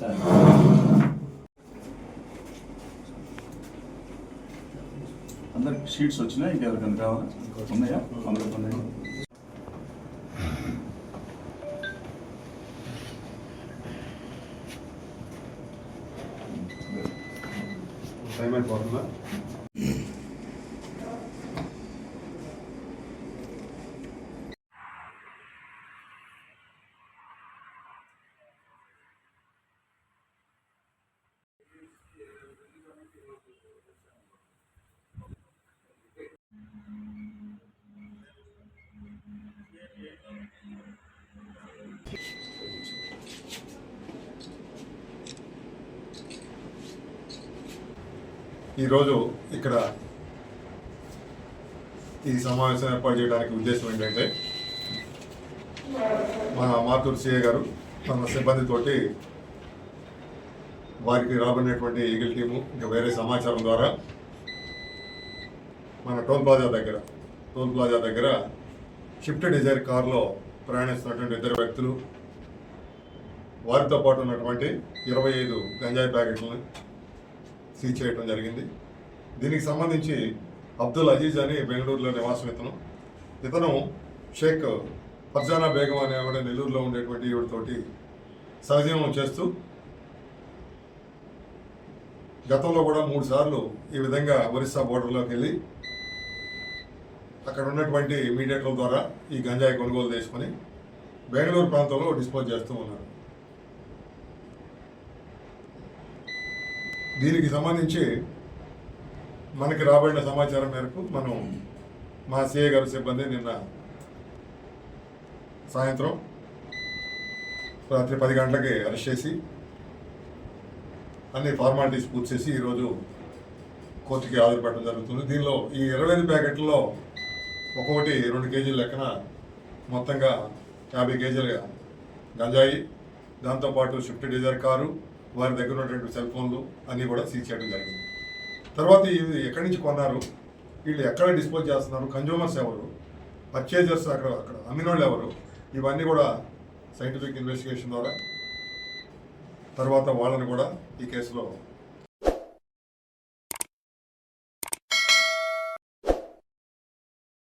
Sir అందరికి sheets వచ్చినాయి ఇంకెవరికైనా కావాలా? ఉన్నాయా? అందరికి ఉన్నాయా టైం అయిపోతుందా? ఈరోజు ఇక్కడ ఈ సమావేశం ఏర్పాటు చేయడానికి ఉద్దేశం ఏంటంటే మా మాతూరు సిఏ గారు తన సిబ్బందితోటి వారికి రాబడినటువంటి ఈగిల్ టీము ఇంకా వేరే సమాచారం ద్వారా మన టోల్ ప్లాజా దగ్గర టోల్ ప్లాజా దగ్గర షిఫ్ట్ డిజైర్ కారులో ప్రయాణిస్తున్నటువంటి ఇద్దరు వ్యక్తులు వారితో పాటు ఉన్నటువంటి ఇరవై ఐదు గంజాయి ప్యాకెట్లను సీజ్ చేయడం జరిగింది. దీనికి సంబంధించి అబ్దుల్ అజీజ్ అని బెంగళూరులో నివాసం ఇతను. ఇతను షేక్ ఫర్జానా బేగం అనే ఆవిడ నెల్లూరులో ఉండేటువంటి ఈవిడతోటి సహజీవనం చేస్తూ గతంలో కూడా మూడు సార్లు ఈ విధంగా ఒరిస్సా బోర్డర్లోకి వెళ్ళి అక్కడ ఉన్నటువంటి మీడియేటర్ల ద్వారా ఈ గంజాయి కొనుగోలు చేసుకొని బెంగళూరు ప్రాంతంలో డిస్పోజ్ చేస్తూ ఉన్నారు. దీనికి సంబంధించి మనకి రాబడిన సమాచారం మేరకు మనం మా సిఏ గారి సిబ్బంది నిన్న సాయంత్రం రాత్రి పది గంటలకి అరెస్ట్ చేసి అన్ని ఫార్మాలిటీస్ పూర్తి చేసి ఈరోజు కోర్టుకి హాజరుపెట్టడం జరుగుతుంది. దీనిలో ఈ ఇరవై ఐదు ప్యాకెట్లలో ఒక్కొక్కటి రెండు కేజీల లెక్కన మొత్తంగా యాభై కేజీలుగా గంజాయి దాంతోపాటు స్విఫ్ట్ డిజైర్ కారు వారి దగ్గర ఉన్నటువంటి సెల్ ఫోన్లు అన్నీ కూడా సీజ్ చేయడం జరిగింది. తర్వాత ఇవి ఎక్కడి నుంచి కొన్నారు? వీళ్ళు ఎక్కడ డిస్పోజ్ చేస్తున్నారు? కన్జ్యూమర్స్ ఎవరు? పర్చేజర్స్ అక్కడ అక్కడ అమ్మిన వాళ్ళు ఎవరు? ఇవన్నీ కూడా సైంటిఫిక్ ఇన్వెస్టిగేషన్ ద్వారా తర్వాత వాళ్ళని కూడా ఈ కేసులో